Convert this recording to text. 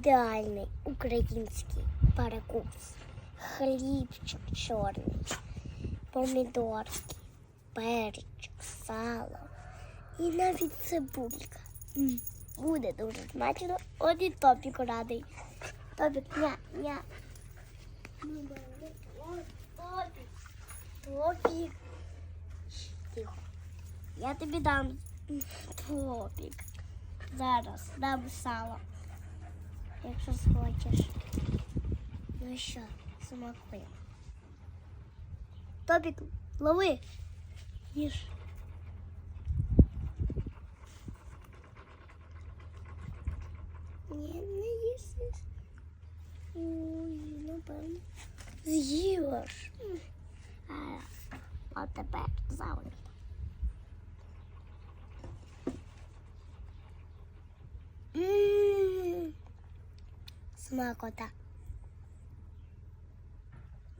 ідеальний український перекус. Хлібчик чорний, помідорки, перчик, сало і навіть цибулька. Буде дуже смачно. От і топік радий. Топік, ня, ня. Топік. Топік. Тихо. Я тобі дам топік. Зараз дам сало. Якщо схочеш. Ну що, смакуємо. Топік, лови. Їж. Ні, не їсиш. Ой, напевно. З'їш. А, а тепер завжди. スマーコだ。